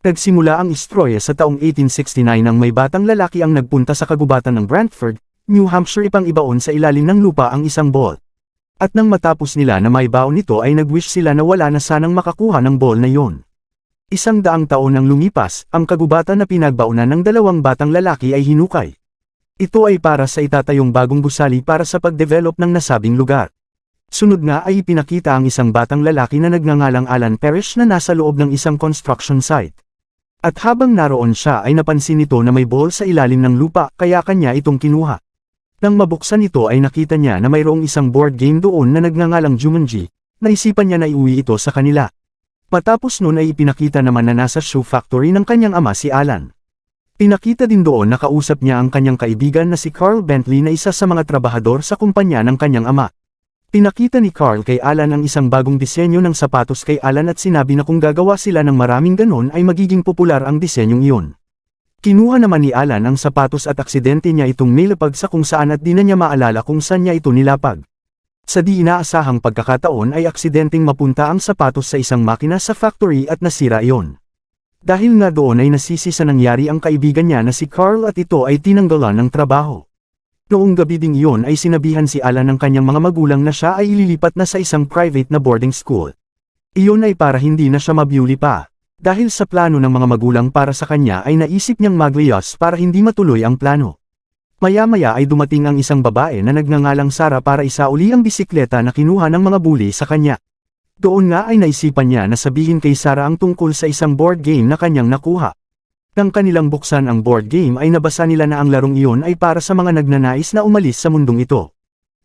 Nagsimula ang istorya sa taong 1869 nang may batang lalaki ang nagpunta sa kagubatan ng Brantford, New Hampshire ipang ibaon sa ilalim ng lupa ang isang ball. At nang matapos nila na may baon nito ay nagwish sila na wala na sanang makakuha ng ball na yon. Isang daang taon nang lumipas, ang kagubatan na pinagbaunan ng dalawang batang lalaki ay hinukay. Ito ay para sa itatayong bagong gusali para sa pagdevelop ng nasabing lugar. Sunod nga ay ipinakita ang isang batang lalaki na nagngangalang Alan Parrish na nasa loob ng isang construction site. At habang naroon siya ay napansin nito na may ball sa ilalim ng lupa kaya kanya itong kinuha. Nang mabuksan ito ay nakita niya na mayroong isang board game doon na nagngangalang Jumanji, naisipan niya na iuwi ito sa kanila. Matapos noon ay ipinakita naman na nasa shoe factory ng kanyang ama si Alan. Pinakita din doon na kausap niya ang kanyang kaibigan na si Carl Bentley na isa sa mga trabahador sa kumpanya ng kanyang ama. Pinakita ni Carl kay Alan ang isang bagong disenyo ng sapatos kay Alan at sinabi na kung gagawa sila ng maraming ganon ay magiging popular ang disenyong iyon. Kinuha naman ni Alan ang sapatos at aksidente niya itong nilapag sa kung saan at di na niya maalala kung saan niya ito nilapag. Sa di inaasahang pagkakataon ay aksidenteng mapunta ang sapatos sa isang makina sa factory at nasira iyon. Dahil nga doon ay nasisi sa nangyari ang kaibigan niya na si Carl at ito ay tinanggalan ng trabaho. Noong gabi ding iyon ay sinabihan si Alan ng kanyang mga magulang na siya ay ililipat na sa isang private na boarding school. Iyon ay para hindi na siya mabyuli pa. Dahil sa plano ng mga magulang para sa kanya ay naisip niyang magliyas para hindi matuloy ang plano. Maya-maya ay dumating ang isang babae na nagngangalang Sara para isauli ang bisikleta na kinuha ng mga bully sa kanya. Doon nga ay naisipan niya na sabihin kay Sara ang tungkol sa isang board game na kanyang nakuha. Nang kanilang buksan ang board game ay nabasa nila na ang larong iyon ay para sa mga nagnanais na umalis sa mundong ito.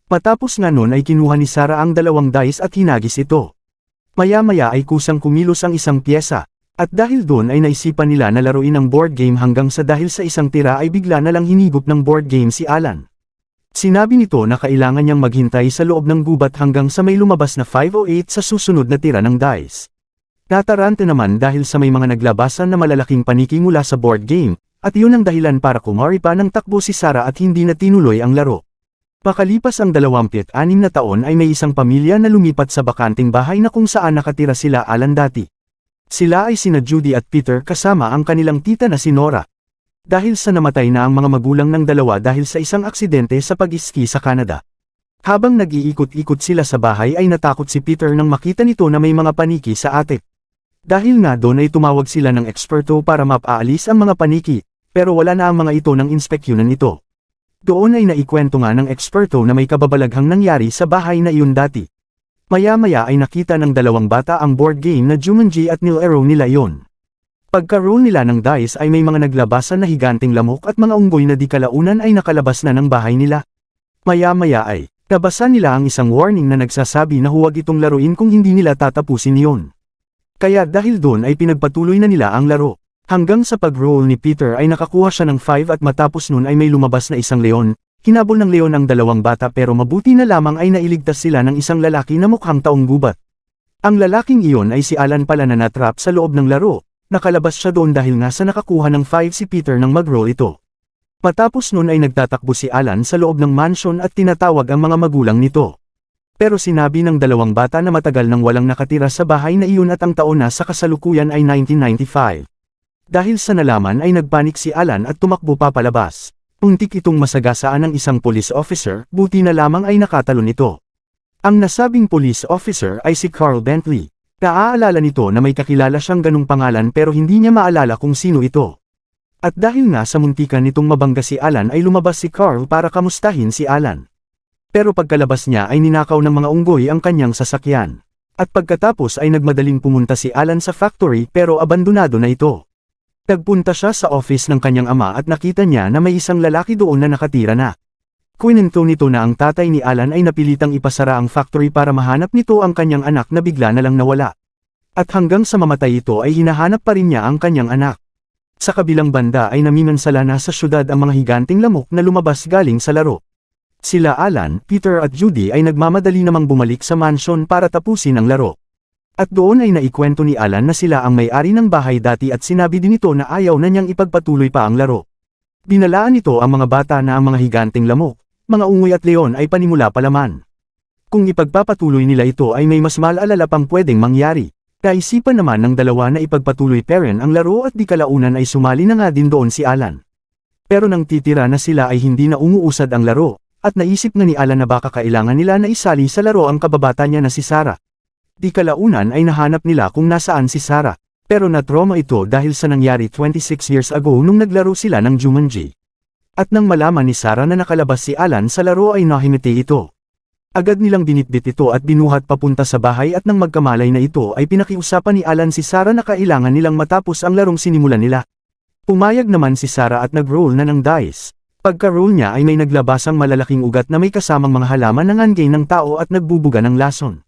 Matapos nga nun ay kinuha ni Sarah ang dalawang dice at hinagis ito. Maya-maya ay kusang kumilos ang isang pyesa, at dahil doon ay naisipan nila na laruin ang board game hanggang sa dahil sa isang tira ay bigla na lang hinigop ng board game si Alan. Sinabi nito na kailangan niyang maghintay sa loob ng gubat hanggang sa may lumabas na 508 sa susunod na tira ng dice. Natarante naman dahil sa may mga naglabasan na malalaking paniki mula sa board game, at iyon ang dahilan para kumari pa ng takbo si Sara at hindi na tinuloy ang laro. Pakalipas ang 26 na taon ay may isang pamilya na lumipat sa bakanting bahay na kung saan nakatira sila Alan dati. Sila ay sina Judy at Peter kasama ang kanilang tita na si Nora. Dahil sa namatay na ang mga magulang ng dalawa dahil sa isang aksidente sa pag-iski sa Canada. Habang nag-iikot-ikot sila sa bahay ay natakot si Peter nang makita nito na may mga paniki sa attic. Dahil nga doon ay tumawag sila ng eksperto para mapaalis ang mga paniki, pero wala na ang mga ito ng inspeksyonan ito. Doon ay naikwento nga ng eksperto na may kababalaghang nangyari sa bahay na iyon dati. Maya-maya ay nakita ng dalawang bata ang board game na Jumanji at Nil Arrow nila yon. Pagkaroon nila ng dice ay may mga naglabasan na higanting lamok at mga unggoy na di kalaunan ay nakalabas na ng bahay nila. Maya-maya ay, nabasa nila ang isang warning na nagsasabi na huwag itong laruin kung hindi nila tatapusin yon. Kaya dahil doon ay pinagpatuloy na nila ang laro. Hanggang sa pag-roll ni Peter ay nakakuha siya ng 5 at matapos nun ay may lumabas na isang leon, hinabol ng leon ang dalawang bata pero mabuti na lamang ay nailigtas sila ng isang lalaki na mukhang taong gubat. Ang lalaking iyon ay si Alan pala na natrap sa loob ng laro, nakalabas siya doon dahil nga sa nakakuha ng 5 si Peter nang mag-roll ito. Matapos nun ay nagtatakbo si Alan sa loob ng mansion at tinatawag ang mga magulang nito. Pero sinabi ng dalawang bata na matagal nang walang nakatira sa bahay na iyon at ang taon na sa kasalukuyan ay 1995. Dahil sa nalaman ay nagpanik si Alan at tumakbo pa palabas. Untik itong masagasaan ng isang police officer, buti na lamang ay nakatalon ito. Ang nasabing police officer ay si Carl Bentley. Naaalala nito na may kakilala siyang ganung pangalan pero hindi niya maalala kung sino ito. At dahil nga sa muntikan nitong mabangga si Alan ay lumabas si Carl para kamustahin si Alan. Pero pagkalabas niya ay ninakaw ng mga unggoy ang kanyang sasakyan. At pagkatapos ay nagmadaling pumunta si Alan sa factory pero abandonado na ito. Nagpunta siya sa office ng kanyang ama at nakita niya na may isang lalaki doon na nakatira na. Kwinento nito na ang tatay ni Alan ay napilitang ipasara ang factory para mahanap nito ang kanyang anak na bigla na lang nawala. At hanggang sa mamatay ito ay hinahanap pa rin niya ang kanyang anak. Sa kabilang banda ay namimansala na sa syudad ang mga higanting lamok na lumabas galing sa laro. Sila Alan, Peter at Judy ay nagmamadali namang bumalik sa mansion para tapusin ang laro. At doon ay naikwento ni Alan na sila ang may-ari ng bahay dati at sinabi din ito na ayaw na niyang ipagpatuloy pa ang laro. Binalaan nito ang mga bata na ang mga higanting lamok, mga ungoy at leon ay panimula pa laman. Kung ipagpapatuloy nila ito ay may mas malalala pang pwedeng mangyari. Naisipan naman ng dalawa na ipagpatuloy pa rin ang laro at di kalaunan ay sumali na nga din doon si Alan. Pero nang titira na sila ay hindi na umuusad ang laro, at naisip nga ni Alan na baka kailangan nila na isali sa laro ang kababata niya na si Sarah. Di kalaunan ay nahanap nila kung nasaan si Sarah. Pero na-trauma ito dahil sa nangyari 26 years ago nung naglaro sila ng Jumanji. At nang malaman ni Sarah na nakalabas si Alan sa laro ay nahimiti ito. Agad nilang binitbit ito at binuhat papunta sa bahay at nang magkamalay na ito ay pinakiusapan ni Alan si Sarah na kailangan nilang matapos ang larong sinimulan nila. Pumayag naman si Sarah at nag-roll na ng dice. Pagka-roll niya ay may naglabasang malalaking ugat na may kasamang mga halaman ng angay ng tao at nagbubuga ng lason.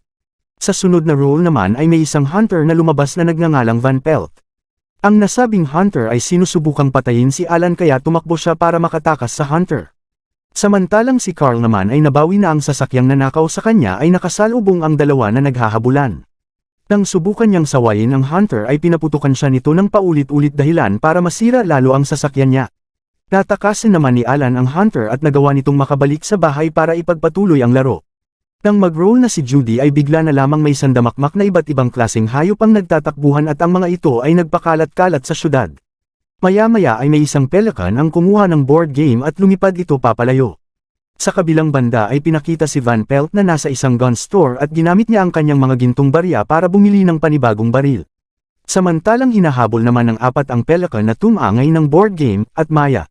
Sa sunod na roll naman ay may isang hunter na lumabas na nagngangalang Van Pelt. Ang nasabing hunter ay sinusubukang patayin si Alan kaya tumakbo siya para makatakas sa hunter. Samantalang si Carl naman ay nabawi na ang sasakyang nanakaw sa kanya ay nakasalubong ang dalawa na naghahabulan. Nang subukan niyang sawayin ang hunter ay pinaputukan siya nito ng paulit-ulit dahilan para masira lalo ang sasakyan niya. Natakasin naman ni Alan ang hunter at nagawa nitong makabalik sa bahay para ipagpatuloy ang laro. Nang mag-roll na si Judy ay bigla na lamang may sandamakmak na iba't ibang klaseng hayop ang nagtatakbuhan at ang mga ito ay nagpakalat-kalat sa syudad. Maya-maya ay may isang pelican ang kumuha ng board game at lumipad ito papalayo. Sa kabilang banda ay pinakita si Van Pelt na nasa isang gun store at ginamit niya ang kanyang mga gintong barya para bumili ng panibagong baril. Samantalang hinahabol naman ng apat ang pelican na tumangay ng board game at Maya.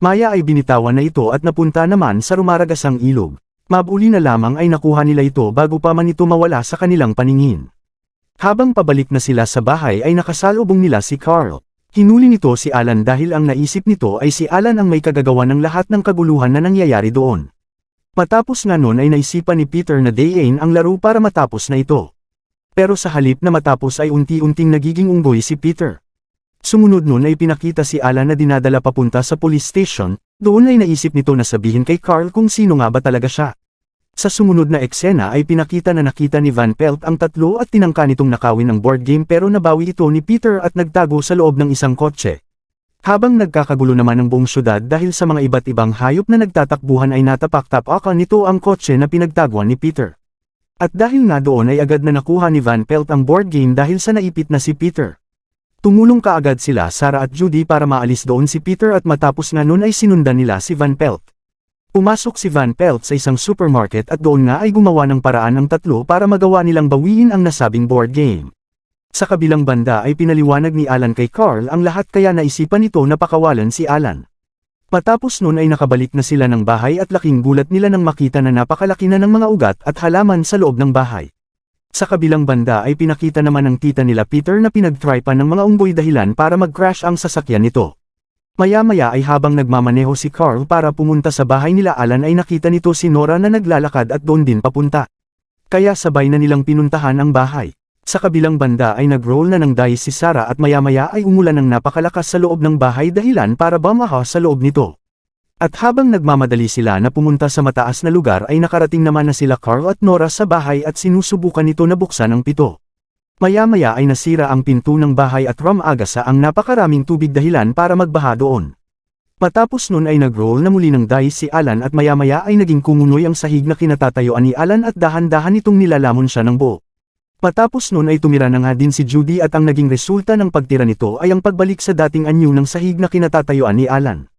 Maya ay binitawan na ito at napunta naman sa rumaragasang ilog. Mabuli na lamang ay nakuha nila ito bago pa man ito mawala sa kanilang paningin. Habang pabalik na sila sa bahay ay nakasalubong nila si Carl. Hinuli nito si Alan dahil ang naisip nito ay si Alan ang may kagagawa ng lahat ng kaguluhan na nangyayari doon. Matapos nga nun ay naisipan ni Peter na dayin ang laro para matapos na ito. Pero sa halip na matapos ay unti-unting nagiging unggoy si Peter. Sumunod nun ay pinakita si Alan na dinadala papunta sa police station, doon ay naisip nito na sabihin kay Carl kung sino nga ba talaga siya. Sa sumunod na eksena ay pinakita na nakita ni Van Pelt ang tatlo at tinangka nitong nakawin ng board game pero nabawi ito ni Peter at nagtago sa loob ng isang kotse. Habang nagkakagulo naman ng buong syudad dahil sa mga iba't ibang hayop na nagtatakbuhan ay natapak-tapakan nito ang kotse na pinagtaguan ni Peter. At dahil nga doon ay agad na nakuha ni Van Pelt ang board game dahil sa naipit na si Peter. Tumulong kaagad sila Sarah at Judy para maalis doon si Peter at matapos nga nun ay sinundan nila si Van Pelt. Pumasok si Van Pelt sa isang supermarket at doon nga ay gumawa ng paraan ng tatlo para magawa nilang bawiin ang nasabing board game. Sa kabilang banda ay pinaliwanag ni Alan kay Carl ang lahat kaya naisipan nito na pakawalan si Alan. Matapos nun ay nakabalik na sila ng bahay at laking gulat nila nang makita na napakalaki na ng mga ugat at halaman sa loob ng bahay. Sa kabilang banda ay pinakita naman ng tita nila Peter na pinagtripan ng mga unggoy dahilan para mag-crash ang sasakyan nito. Maya-maya ay habang nagmamaneho si Carl para pumunta sa bahay nila Alan ay nakita nito si Nora na naglalakad at doon din papunta. Kaya sabay na nilang pinuntahan ang bahay. Sa kabilang banda ay nag-roll na ng dice si Sarah at maya-maya ay umulan ng napakalakas sa loob ng bahay dahilan para bamaha sa loob nito. At habang nagmamadali sila na pumunta sa mataas na lugar ay nakarating naman na sila Carl at Nora sa bahay at sinusubukan nito na buksan ang pito. Maya-maya ay nasira ang pinto ng bahay at rumagasa ang napakaraming tubig dahilan para magbaha doon. Matapos nun ay nag-roll na muli ng dice si Alan at maya-maya ay naging kumunoy ang sahig na kinatatayuan ni Alan at dahan-dahan itong nilalamon siya ng buo. Matapos nun ay tumira na nga din si Judy at ang naging resulta ng pagtira nito ay ang pagbalik sa dating anyo ng sahig na kinatatayuan ni Alan.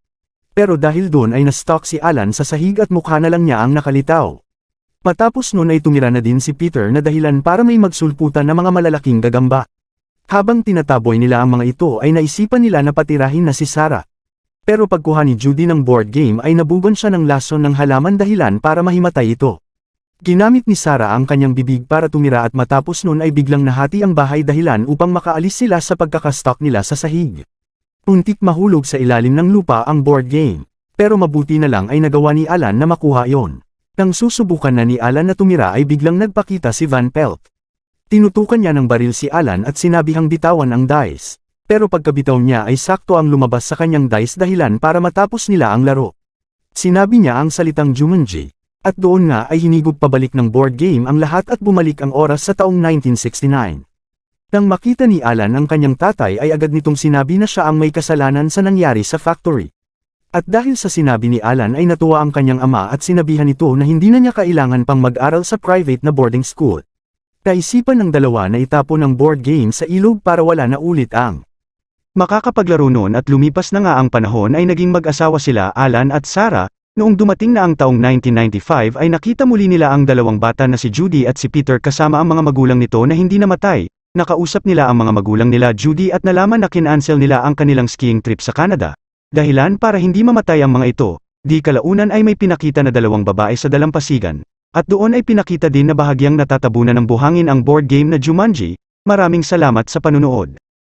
Pero dahil doon ay na-stock si Alan sa sahig at mukha na lang niya ang nakalitaw. Matapos nun ay tumira na din si Peter na dahilan para may magsulputan na mga malalaking gagamba. Habang tinataboy nila ang mga ito ay naisipan nila na patirahin na si Sarah. Pero pagkuha ni Judy ng board game ay nabugan siya ng lason ng halaman dahilan para mahimatay ito. Ginamit ni Sarah ang kanyang bibig para tumira at matapos nun ay biglang nahati ang bahay dahilan upang makaalis sila sa pagkakastock nila sa sahig. Untik mahulog sa ilalim ng lupa ang board game. Pero mabuti na lang ay nagawa ni Alan na makuha yon. Nang susubukan na ni Alan na tumira ay biglang nagpakita si Van Pelt. Tinutukan niya ng baril si Alan at sinabihang bitawan ang dice. Pero pagkabitaw niya ay sakto ang lumabas sa kanyang dice dahilan para matapos nila ang laro. Sinabi niya ang salitang Jumanji. At doon nga ay hinigop pabalik ng board game ang lahat at bumalik ang oras sa taong 1969. Nang makita ni Alan ang kanyang tatay ay agad nitong sinabi na siya ang may kasalanan sa nangyari sa factory. At dahil sa sinabi ni Alan ay natuwa ang kanyang ama at sinabihan nito na hindi na niya kailangan pang mag-aral sa private na boarding school. Naisipan ng dalawa na itapon ang board game sa ilog para wala na ulit ang Makakapaglaro noon at lumipas na nga ang panahon ay naging mag-asawa sila Alan at Sarah, noong dumating na ang taong 1995 ay nakita muli nila ang dalawang bata na si Judy at si Peter kasama ang mga magulang nito na hindi namatay. Nakausap nila ang mga magulang nila Judy at nalaman na kinansel nila ang kanilang skiing trip sa Canada. Dahilan para hindi mamatay ang mga ito, di kalaunan ay may pinakita na dalawang babae sa dalampasigan, at doon ay pinakita din na bahagyang natatabunan ng buhangin ang board game na Jumanji, maraming salamat sa panunood.